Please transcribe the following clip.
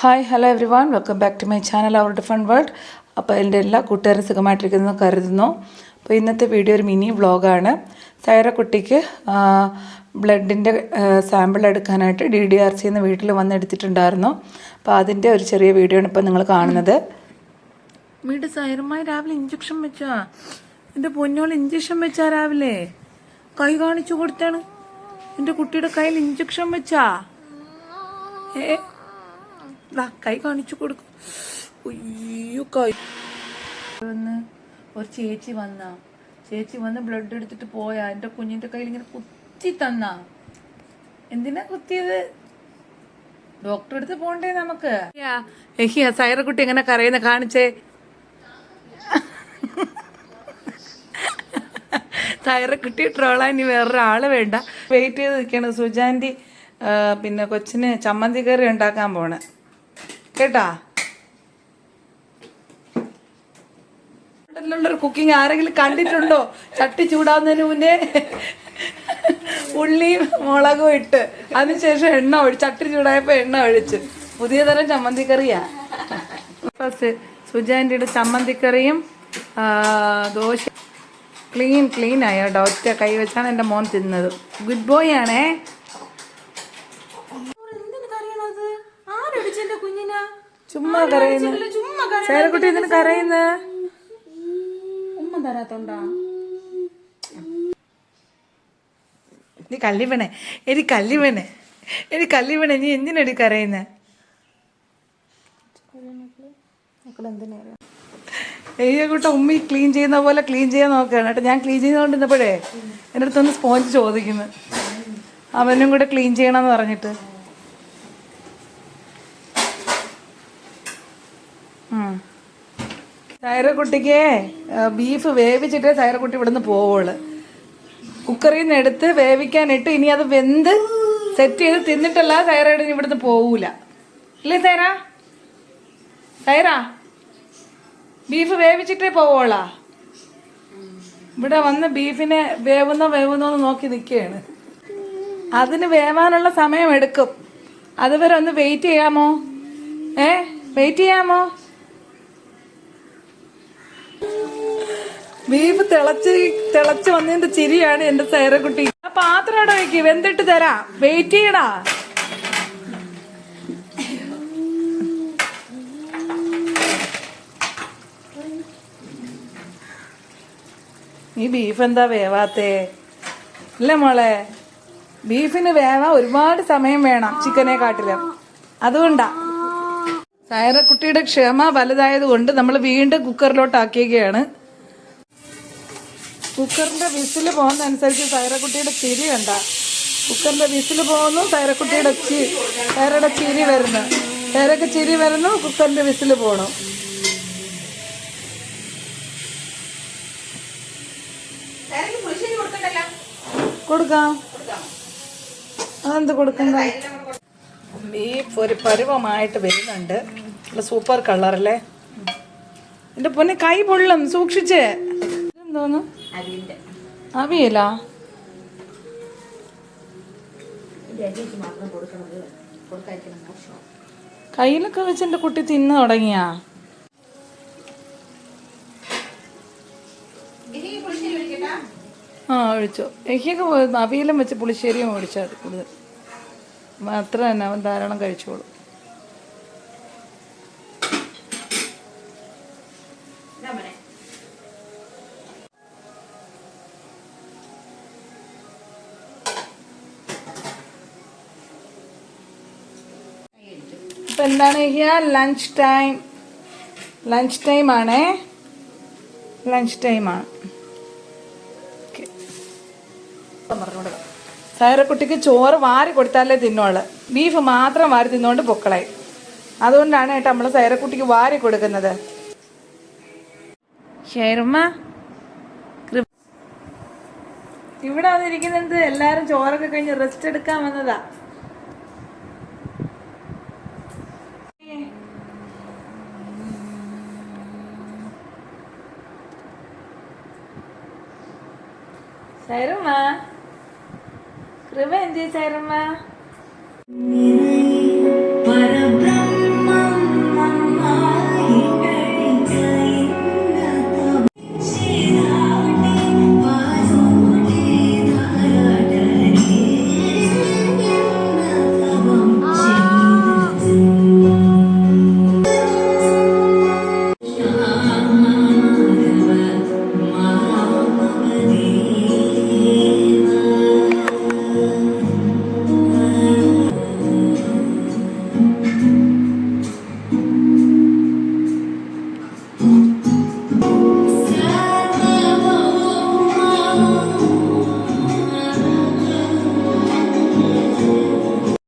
Hi hello everyone welcome back to my channel our different world അപ്പോൾ എന്റെ എല്ലാ കൂട്ടുകാരും സുഖമായിട്ടിരിക്കുന്നു കരുതുന്നു. അപ്പോൾ ഇന്നത്തെ വീഡിയോ ഒരു മിനി വ്ളോഗാണ് സൈറക്കുട്ടിക്ക് ബ്ലഡിന്റെ സാമ്പിൾ എടുക്കാനായിട്ട് ഡി ഡി ആർ സിന്ന് വീട്ടിൽ വന്ന് എടുത്തിട്ടുണ്ടായിരുന്നു. അപ്പോൾ അതിന്റെ ഒരു ചെറിയ വീഡിയോ ആണ് ഇപ്പോൾ നിങ്ങൾ കാണുന്നത്. വീട് സൈറമായി രാവിലെ ഇഞ്ചക്ഷൻ വെച്ചാ? എന്റെ പൊന്നോൾ ഇഞ്ചക്ഷൻ വെച്ചാ രാവിലെ? കൈ കാണിച്ചു കൊടുത്താണ്. എന്റെ കുട്ടിയുടെ കയ്യിൽ ഇഞ്ചക്ഷൻ വെച്ചാ? ഏ കൈ കാണിച്ചു കൊടുക്കും. അയ്യോ കൈ. വന്ന് ഒരു ചേച്ചി വന്ന. ചേച്ചി വന്ന് ബ്ലഡ് എടുത്തിട്ട് പോയാ. എന്റെ കുഞ്ഞിന്റെ കയ്യിൽ ഇങ്ങനെ കുത്തി തന്ന. എന്തിനാ കുത്തിയത്? ഡോക്ടറെ അടുത്ത് പോണ്ടേ നമുക്ക്? സൈറ സൈറക്കുട്ടി എങ്ങനെ കരയുന്ന കാണിച്ചേ? സൈറക്കുട്ടി ട്രോളാൻ ഇനി വേറൊരാൾ വേണ്ട. വെയിറ്റ് ചെയ്ത് നിൽക്കണം സുജാന്റി ആ, പിന്നെ കൊച്ചിന് ചമ്മന്തി കറി ഉണ്ടാക്കാൻ പോണേ. കേട്ടാ? ഒരു കുക്കിംഗ് ആരെങ്കിലും കണ്ടിട്ടുണ്ടോ? ചട്ടി ചൂടാവുന്നതിന് മുന്നേ ഉള്ളിയും മുളകും ഇട്ട്. അതിനുശേഷം എണ്ണ ഒഴിച്ച് ചട്ടി ചൂടായപ്പോ എണ്ണ ഒഴിച്ച്. പുതിയ തരം ചമ്മന്തിക്കറിയാ. ഫസ്റ്റ് ചമ്മന്തിക്കറിയും ദോശ ക്ലീൻ ക്ലീൻ ആയോ ഒറ്റ കൈ വെച്ചാണ് എന്റെ മോൻ തിന്നത്. ഗുഡ് ബോയ് ആണേ. ചുമ്മാ കരയുന്നു. ചേലക്കുട്ടി എന്തിനു കരയുന്ന. ഉമ്മ തരാത്തോണ്ടാ? നീ കല്ലിവണേ എനി എടി എനി കല്ലിവണേ നീ എന്തിനടി കരയുന്നേ? ഏയ്യ കൂട്ട ഉമ്മി ക്ലീൻ ചെയ്യുന്ന പോലെ ക്ലീൻ ചെയ്യാൻ നോക്കുകയാണ് കേട്ടോ ഞാൻ ക്ലീൻ ചെയ്തുകൊണ്ടിരുന്നപ്പോഴേ എന്റെ അടുത്തൊന്ന് സ്പോഞ്ച് ചോദിക്കുന്നു. അവനും കൂടെ ക്ലീൻ ചെയ്യണമെന്ന് പറഞ്ഞിട്ട്. ഉം. സൈറക്കുട്ടിക്ക് ബീഫ് വേവിച്ചിട്ട് തൈറക്കുട്ടി ഇവിടുന്ന് പോവുള്ളു. കുക്കറിൽ നിന്ന് എടുത്ത് വേവിക്കാനിട്ട് ഇനി അത് വെന്ത് സെറ്റ് ചെയ്ത് തിന്നിട്ടല്ല സൈറയുടെ ഇവിടുന്ന് പോവൂല. ഇല്ലേ തൈറ തൈറ ബീഫ് വേവിച്ചിട്ടേ പോവോളാ ഇവിടെ വന്ന് ബീഫിനെ വേവുന്നോ വേവുന്നോ എന്ന് നോക്കി നിൽക്കുകയാണ്. അതിന് വേവാനുള്ള സമയം എടുക്കും. അതുവരെ ഒന്ന് വെയിറ്റ് ചെയ്യാമോ? ഏ? വെയിറ്റ് ചെയ്യാമോ? ബീഫ് തിളച്ച് തിളച്ച് വന്നതിന്റെ ചിരിയാണ് എന്റെ സൈറക്കുട്ടി. ആ പാത്രം അവിടെ വെക്ക് വെന്തിട്ട് തരാം. വെയിറ്റ് ചെയ്യടാ. ഈ ബീഫ് എന്താ വേവാത്തേ? ഇല്ല മോളെ. ബീഫിന് വേവാൻ ഒരുപാട് സമയം വേണം ചിക്കനെ കാട്ടിലും. അതുകൊണ്ടാ. സൈറക്കുട്ടിയുടെ ക്ഷമ വലുതായത് കൊണ്ട് നമ്മൾ വീണ്ടും കുക്കറിലോട്ട് കുക്കറിന്റെ വിസിൽ പോകുന്നതനുസരിച്ച് സൈറക്കുട്ടിയുടെ ചിരി കണ്ട. കുക്കറിന്റെ വിസിൽ പോകുന്നു സൈറക്കുട്ടിയുടെ ചി സൈറയുടെ ചിരി വരുന്നു. സൈറക്ക് ചിരി വരുന്നു കുക്കറിന്റെ വിസിൽ പോകണം കൊടുക്കാം? അതെന്ത് കൊടുക്കണ്ട? ബീഫ് ഒരു പരുവമായിട്ട് വരുന്നുണ്ട്. സൂപ്പർ കളറല്ലേ? എന്റെ പൊന്നെ കൈ പൊള്ളും സൂക്ഷിച്ച്. എന്തോന്നു അവിയല? കയ്യിലൊക്കെ വെച്ച് എന്റെ കുട്ടി തിന്നു തുടങ്ങിയാ? ആ ഒഴിച്ചോ. എഹിയൊക്കെ അവിയലും വെച്ച് പുളിശ്ശേരിയും ഒഴിച്ചാൽ കൂടുതൽ. മാത്രം തന്നെ അവൻ ധാരാളം കഴിച്ചോളൂ. ഇപ്പം എന്താണ് ചെയ്യുക ലഞ്ച് ടൈം ലഞ്ച് ടൈം ആണേ. ലഞ്ച് ടൈമാണ് സൈറക്കുട്ടിക്ക് ചോറ് വാരി കൊടുത്താലേ തിന്നോൾ ബീഫ് മാത്രം വാരി തിന്നുകൊണ്ട് പൊക്കളെ. അതുകൊണ്ടാണ് ഏട്ടാ നമ്മൾ സൈറക്കുട്ടിക്ക് വാരി കൊടുക്കുന്നത്. ഇവിടെ വന്നിരിക്കുന്നത് എല്ലാരും ചോറൊക്കെ കഴിഞ്ഞ് റെസ്റ്റ് എടുക്കാൻ വന്നതാ. സൈറമ്മ. കൃപ എന്തി സൈറമ്മ?